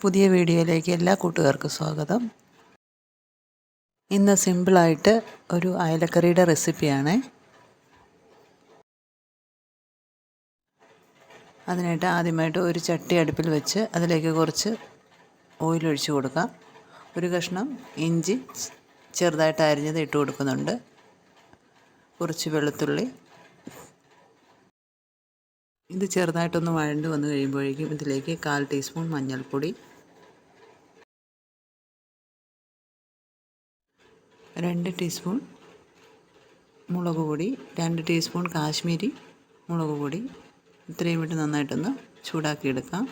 പുതിയ വീഡിയോയിലേക്ക് എല്ലാ കൂട്ടുകാർക്കും സ്വാഗതം. ഇന്ന് സിമ്പിളായിട്ട് ഒരു അയലക്കറിയുടെ റെസിപ്പിയാണ്. അതിനായിട്ട് ആദ്യമായിട്ട് ഒരു ചട്ടി അടുപ്പിൽ വെച്ച് അതിലേക്ക് കുറച്ച് ഓയിൽ ഒഴിച്ച് കൊടുക്കാം. ഒരു കഷ്ണം ഇഞ്ചി ചെറുതായിട്ട് അരിഞ്ഞത് ഇട്ട് കൊടുക്കുന്നുണ്ട്. കുറച്ച് വെളുത്തുള്ളി. ഇത് ചെറുതായിട്ടൊന്ന് വഴണ്ട് വന്ന് കഴിയുമ്പോഴേക്കും ഇതിലേക്ക് കാൽ ടീസ്പൂൺ മഞ്ഞൾപ്പൊടി. രണ്ട് ടീസ്പൂൺ മുളക് പൊടി രണ്ട് ടീസ്പൂൺ കാശ്മീരി മുളക് പൊടി. ഇത്രയും ഇട്ട് നന്നായിട്ടൊന്ന് ചൂടാക്കിയെടുക്കാം.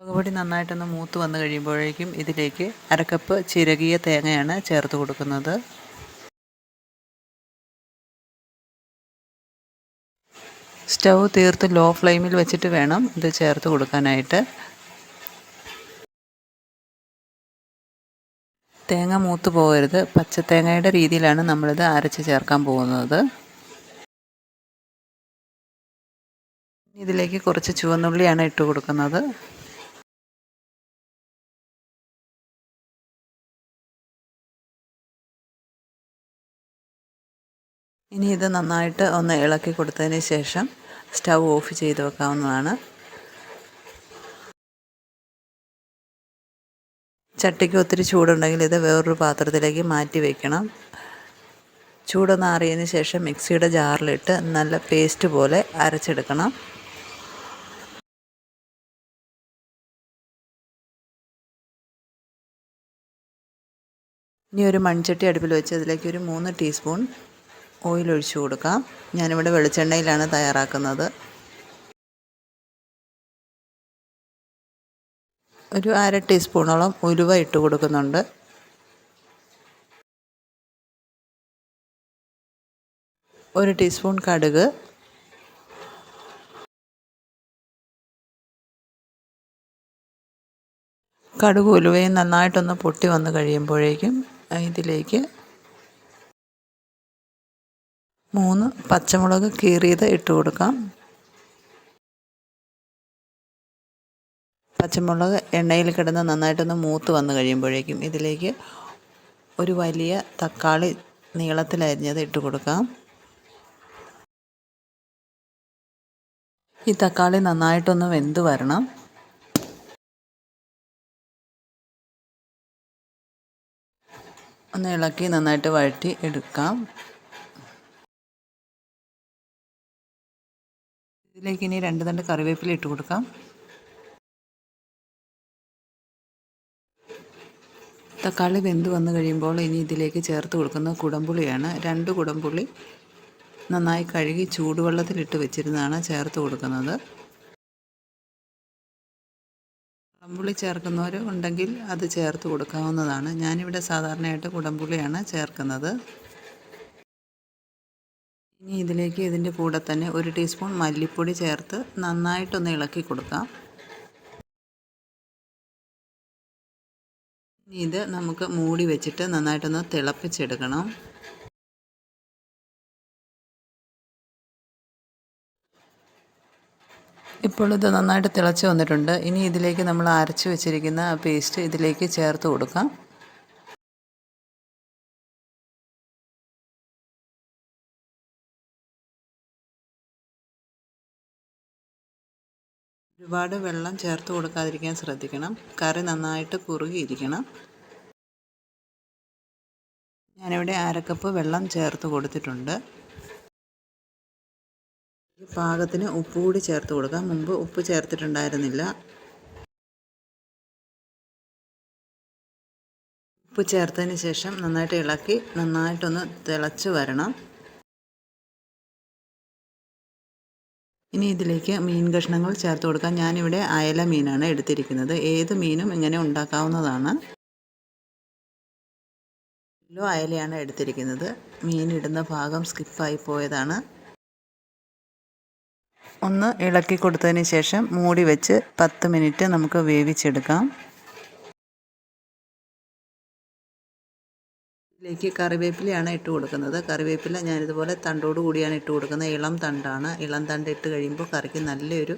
മുളക് പൊടി നന്നായിട്ടൊന്ന് മൂത്ത് വന്നു കഴിയുമ്പോഴേക്കും ഇതിലേക്ക് അരക്കപ്പ് ചിരകിയ തേങ്ങയാണ് ചേർത്ത് കൊടുക്കുന്നത്. സ്റ്റൗ തീർത്ത് ലോ ഫ്ലെയിമിൽ വെച്ചിട്ട് വേണം ഇത് ചേർത്ത് കൊടുക്കാനായിട്ട്. തേങ്ങ മൂത്ത് പോകരുത്. പച്ചത്തേങ്ങയുടെ രീതിയിലാണ് നമ്മളിത് അരച്ച് ചേർക്കാൻ പോകുന്നത്. ഇതിലേക്ക് കുറച്ച് ചുവന്നുള്ളിയാണ് ഇട്ട് കൊടുക്കുന്നത്. ഇനി ഇത് നന്നായിട്ട് ഒന്ന് ഇളക്കി കൊടുത്തതിന് ശേഷം സ്റ്റൗ ഓഫ് ചെയ്ത് വെക്കാവുന്നതാണ്. ചട്ടിക്ക് ഒത്തിരി ചൂടുണ്ടെങ്കിൽ ഇത് വേറൊരു പാത്രത്തിലേക്ക് മാറ്റി വയ്ക്കണം ചൂടൊന്ന് ആറിയതിന് ശേഷം മിക്സിയുടെ ജാറിലിട്ട് നല്ല പേസ്റ്റ് പോലെ അരച്ചെടുക്കണം. ഇനി ഒരു മൺചട്ടി അടുപ്പിൽ വെച്ച് അതിലേക്ക് ഒരു മൂന്ന് ടീസ്പൂൺ ഓയിൽ ഒഴിച്ചു കൊടുക്കാം. ഞാനിവിടെ വെളിച്ചെണ്ണയിലാണ് തയ്യാറാക്കുന്നത്. ഒരു അര ടീസ്പൂണോളം ഉലുവ ഇട്ട് കൊടുക്കുന്നുണ്ട്. ഒരു ടീസ്പൂൺ കടുക്. കടുക് ഉലുവയും നന്നായിട്ടൊന്ന് പൊട്ടി വന്ന് കഴിയുമ്പോഴേക്കും ഇതിലേക്ക് മൂന്ന് പച്ചമുളക് കീറിയത് ഇട്ട് കൊടുക്കാം. പച്ചമുളക് എണ്ണയിൽ കിടന്ന് നന്നായിട്ടൊന്ന് മൂത്ത് വന്ന് കഴിയുമ്പോഴേക്കും ഇതിലേക്ക് ഒരു വലിയ തക്കാളി നീളത്തിലരിഞ്ഞത് ഇട്ട് കൊടുക്കാം. ഈ തക്കാളി നന്നായിട്ടൊന്ന് വെന്ത് വരണം. ഒന്ന് ഇളക്കി നന്നായിട്ട് വഴറ്റി എടുക്കാം. ഇതിലേക്ക് ഇനി രണ്ട് തണ്ട് കറിവേപ്പില ഇട്ട് കൊടുക്കാം. തക്കാളി വെന്ത് വന്നു കഴിയുമ്പോൾ ഇനി ഇതിലേക്ക് ചേർത്ത് കൊടുക്കുന്നത് കുടംപുളിയാണ്. രണ്ട് കുടംപുളി നന്നായി കഴുകി ചൂടുവെള്ളത്തിലിട്ട് വെച്ചിരുന്നതാണ് ചേർത്ത് കൊടുക്കുന്നത്. കുടംപുളി ചേർക്കുന്നവർ ഉണ്ടെങ്കിൽ അത് ചേർത്ത് കൊടുക്കാവുന്നതാണ്. ഞാനിവിടെ സാധാരണയായിട്ട് കുടംപുളിയാണ് ചേർക്കുന്നത്. ഇനി ഇതിലേക്ക് ഇതിന്റെ കൂടെ തന്നെ ഒരു ടീസ്പൂൺ മല്ലിപ്പൊടി ചേർത്ത് നന്നായിട്ടൊന്ന് ഇളക്കി കൊടുക്കാം. ഇനി ഇത് നമുക്ക് മൂടി വെച്ചിട്ട് നന്നായിട്ടൊന്ന് തിളപ്പിച്ചെടുക്കണം. ഇപ്പോൾ ഇത് നന്നായിട്ട് തിളച്ച് വന്നിട്ടുണ്ട്. ഇനി ഇതിലേക്ക് നമ്മൾ അരച്ച് വെച്ചിരിക്കുന്ന പേസ്റ്റ് ഇതിലേക്ക് ചേർത്ത് കൊടുക്കാം. ഒരുപാട് വെള്ളം ചേർത്ത് കൊടുക്കാതിരിക്കാൻ ശ്രദ്ധിക്കണം. കറി നന്നായിട്ട് കുറുകിയിരിക്കണം. ഞാനിവിടെ അരക്കപ്പ് വെള്ളം ചേർത്ത് കൊടുത്തിട്ടുണ്ട്. പാകത്തിന് ഉപ്പ് കൂടി ചേർത്ത് കൊടുക്കാം. മുമ്പ് ഉപ്പ് ചേർത്തിട്ടുണ്ടായിരുന്നില്ല. ഉപ്പ് ചേർത്തതിന് ശേഷം നന്നായിട്ട് ഇളക്കി നന്നായിട്ടൊന്ന് തിളച്ച് വരണം. ഇനി ഇതിലേക്ക് മീൻ കഷ്ണങ്ങൾ ചേർത്ത് കൊടുക്കാം. ഞാനിവിടെ അയല മീനാണ് എടുത്തിരിക്കുന്നത്. ഏത് മീനും ഇങ്ങനെ ഉണ്ടാക്കാവുന്നതാണ്? കിലോ അയലയാണ് എടുത്തിരിക്കുന്നത്. മീൻ ഇടുന്ന ഭാഗം സ്കിപ്പായി പോയതാണ്. ഒന്ന് ഇളക്കി കൊടുത്തതിന് ശേഷം മൂടി വെച്ച് പത്ത് മിനിറ്റ് നമുക്ക് വേവിച്ചെടുക്കാം. ഇതിലേക്ക് കറിവേപ്പിലയാണ് ഇട്ട് കൊടുക്കുന്നത്. കറിവേപ്പില ഞാനിതുപോലെ തണ്ടോട് കൂടിയാണ് ഇട്ട് കൊടുക്കുന്നത്. ഇളം തണ്ടാണ്. ഇളം തണ്ട് ഇട്ട് കഴിയുമ്പോൾ കറിക്ക് നല്ലൊരു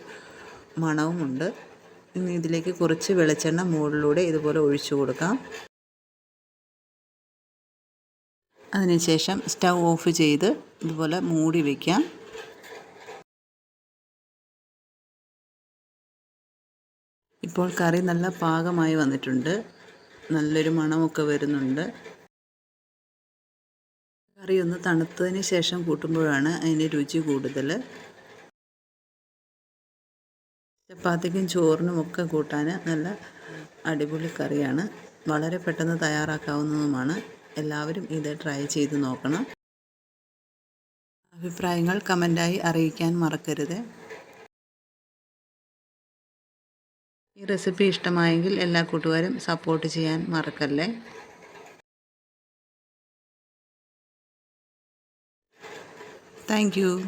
മണവുമുണ്ട് ഇനി ഇതിലേക്ക് കുറച്ച് വെളിച്ചെണ്ണ മുകളിലൂടെ ഇതുപോലെ ഒഴിച്ചു കൊടുക്കാം. അതിനുശേഷം സ്റ്റൗ ഓഫ് ചെയ്ത് ഇതുപോലെ മൂടി വയ്ക്കാം ഇപ്പോൾ കറി നല്ല പാകമായി വന്നിട്ടുണ്ട്. നല്ലൊരു മണമൊക്കെ വരുന്നുണ്ട്. കറി ഒന്ന് തണുത്തതിന് ശേഷം കൂട്ടുമ്പോഴാണ് അതിന് രുചി കൂടുതൽ. ചപ്പാത്തിക്കും ചോറിനും ഒക്കെ കൂട്ടാൻ നല്ല അടിപൊളി കറിയാണ്. വളരെ പെട്ടെന്ന് തയ്യാറാക്കാവുന്നതുമാണ്. എല്ലാവരും ഇത് ട്രൈ ചെയ്ത് നോക്കണം. അഭിപ്രായങ്ങൾ കമന്റായി അറിയിക്കാൻ മറക്കരുത്. ഈ റെസിപ്പി ഇഷ്ടമായെങ്കിൽ എല്ലാ കൂട്ടുകാരും സപ്പോർട്ട് ചെയ്യാൻ മറക്കല്ലേ? Thank you.